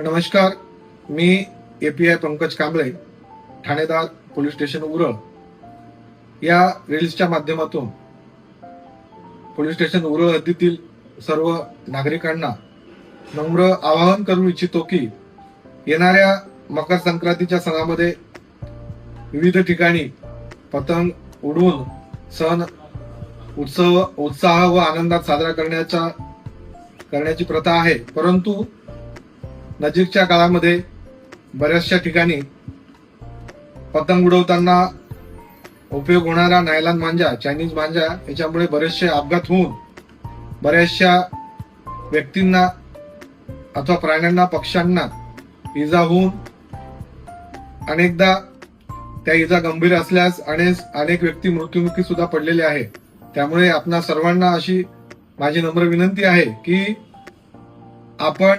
नमस्कार मी एपीआय पंकज कांबळे ठाणेदार पोलीस स्टेशन उरळ या रील्सच्या माध्यमातून पोलीस स्टेशन उरळ हद्दीतील सर्व नागरिकांना नम्र आवाहन करू इच्छितो की येणाऱ्या मकर संक्रांतीच्या सणामध्ये विविध ठिकाणी पतंग उडवून सण उत्सव उत्साह व आनंदात साजरा करण्याचा करण्याची प्रथा आहे. परंतु नजीकच्या काळामध्ये बऱ्याचशा ठिकाणी पतंग उडवताना उपयोग होणारा नायलॉन मांजा चायनीज मांजा याच्यामुळे बरेचसे अपघात होऊन बऱ्याचशा व्यक्तींना अथवा प्राण्यांना पक्ष्यांना इजा होऊन अनेकदा त्या इजा गंभीर असल्यास अनेक अनेक व्यक्ती मृत्युमुखी सुद्धा पडलेले आहे त्यामुळे आपणा सर्वांना अशी माझी नम्र विनंती आहे की आपण